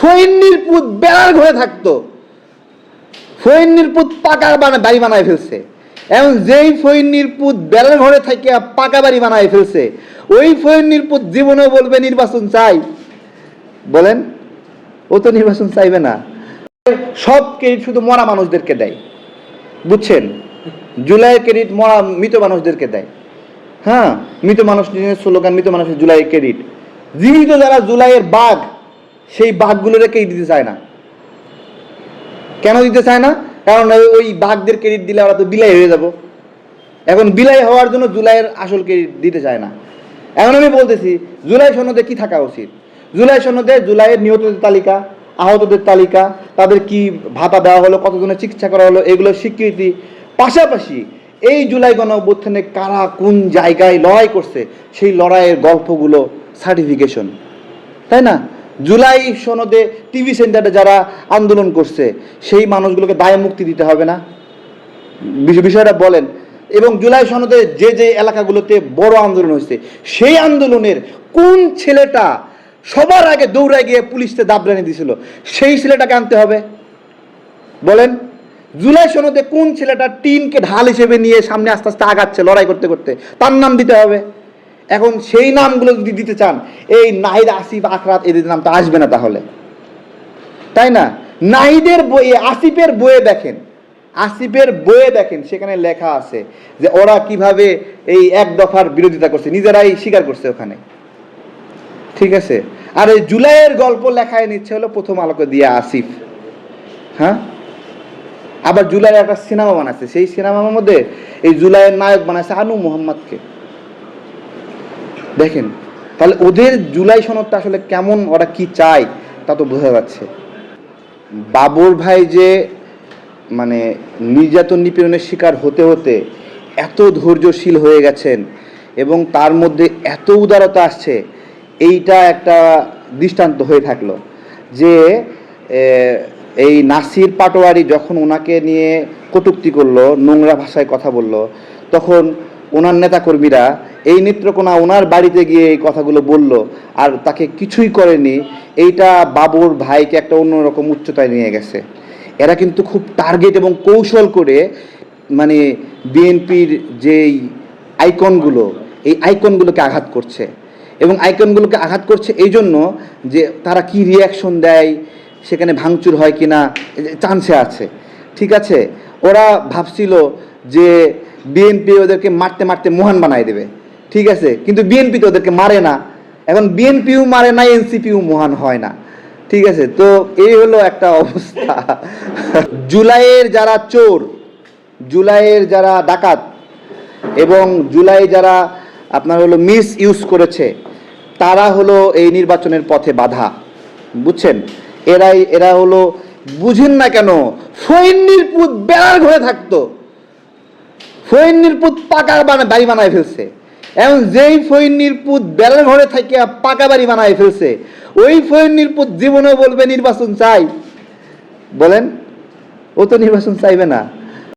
ফৈন্নির পুত বেড়ার ঘরে থাকতো। ফৈন্নির পুত পাকা বাড়ি বানায় ফেলছে। এখন যেই ফৈন্নির পুত বেড়ার ঘরে থেকে পাকা বাড়ি বানায় ফেলছে, ওই ফৈন্নির পুত জীবনেও বলবে, নির্বাচন চাই। বলেন, ও তো নির্বাচন চাইবে না। সব ক্রেডিট শুধু মরা মানুষদেরকে দেয়। বুঝছেন? জুলাইয়ের ক্রেডিট মরা মৃত মানুষদেরকে দেয়। হ্যাঁ মৃত মানুষ স্লোগান মৃত মানুষের জুলাইয়ের ক্রেডিট জীবিত যারা জুলাইয়ের বাঘ সেই বাঘগুলোরে ক্রেডিট দিতে চায় না। কেন দিতে চায় না? কারণ ওই- বাঘদের ক্রেডিট দিলে ওরা তো বিলাই হয়ে যাব। এখন বিলাই হওয়ার জন্য জুলাইয়ের আসল ক্রেডিট দিতে চায় না। এখন আমি বলতেছি, জুলাই সনদে কি থাকা উচিত? জুলাই সনদে জুলাইয়ের নিহতদের তালিকা, আহতদের তালিকা, তাদের কি ভাতা দেওয়া হলো, কতজনের চিকিৎসা করা হলো এগুলো স্বীকৃতি। পাশাপাশি এই জুলাই গণ কারা কোন জায়গায় লড়াই করছে, সেই লড়াইয়ের গল্পগুলো সার্টিফিকেশন তাই না? জুলাই সনদে টিভি সেন্টারে যারা আন্দোলন করছে, সেই মানুষগুলোকে দায় মুক্তি দিতে হবে না? বিষয়টা বলেন। এবং জুলাই সনদে যে যে এলাকাগুলোতে বড় আন্দোলন হয়েছে, সেই আন্দোলনের কোন ছেলেটা সবার আগে দৌড়ায় গিয়ে পুলিশকে দাবরানি দিছিল, সেই ছেলেটাকে আনতে হবে? বলেন, জুলাই সনদে কোন ছেলেটা টিনকে ঢাল হিসেবে নিয়ে সামনে আস্তে আস্তে আগাচ্ছে লড়াই করতে করতে, তার নাম দিতে হবে। এখন সেই নামগুলো যদি দিতে চান, এই নাহিদ, আসিফ, আখরাত এদের নাম তো আসবে না তাহলে। তাই না? নাহিদের বইয়ে আসিফের বইয়ে দেখেন। আসিফের বইয়ে দেখেন, সেখানে লেখা আছে যে ওরা কীভাবে এই এক দফার বিরোধিতা করছে, নিজেরাই স্বীকার করছে ওখানে। ঠিক আছে? আর এই জুলাইয়ের গল্প লেখায় নিচ্ছে হলো প্রথম আলোকে দিয়ে আসিফ। হ্যাঁ? আবার জুলাইয়ের একটা সিনেমা বানাচ্ছে, সেই সিনেমার মধ্যে এই জুলাইয়ের নায়ক বানাচ্ছে আনু মোহাম্মদকে। দেখেন, তাহলে ওদের জুলাই সনদটা আসলে কেমন, ওরা কি চায়, তা তো বোঝা যাচ্ছে। বাবর ভাই যে মানে নির্যাতন নিপীড়নের শিকার হতে হতে এত ধৈর্যশীল হয়ে গেছেন এবং তার মধ্যে এত উদারতা আসছে, এইটা একটা দৃষ্টান্ত হয়ে থাকল যে এই নাসির পাটোয়ারি যখন ওনাকে নিয়ে কটুক্তি করল, নোংরা ভাষায় কথা বলল, তখন ওনার নেতাকর্মীরা এই নেত্রকোনা ওনার বাড়িতে গিয়ে এই কথাগুলো বলল, আর তাকে কিছুই করেনি। এইটা বাবুর ভাইকে একটা অন্যরকম উচ্চতায় নিয়ে গেছে। এরা কিন্তু খুব টার্গেট এবং কৌশল করে মানে বিএনপির যেই আইকনগুলো এই আইকনগুলোকে আঘাত করছে। এবং আইকনগুলোকে আঘাত করছে এই জন্য যে তারা কি রিয়াকশন দেয়, সেখানে ভাঙচুর হয় কি না চান্সে আছে। ঠিক আছে? ওরা ভাবছিল যে বিএনপি ওদেরকে মারতে মারতে মহান বানায় দেবে। ঠিক আছে? কিন্তু বিএনপি তো ওদেরকে মারে না। এখন বিএনপিও মারে না এনসিপিও মহান হয় না। ঠিক আছে? তো এই হলো একটা অবস্থা। জুলাইয়ের যারা চোর, জুলাইয়ের যারা ডাকাত এবং জুলাই যারা আপনার হলো মিস ইউজ করেছে, তারা হলো এই নির্বাচনের পথে বাধা। বুঝছেন? এরাই, এরা হলো বুঝেন না কেন ফৈন্নির পুত বেড়ার ঘরে থাকতো। ফৈন্নির পুত পাকার বানা বাড়ি বানায় ফেলছে। এখন যেই ফৈন্নির নির্পুত বেলার ঘরে থেকে পাকা বাড়ি বানায় ফেলছে, ওই ফৈন্নির নির্পুত জীবনে বলবে, নির্বাচন চাই। বলেন, ও তো নির্বাচন চাইবে না।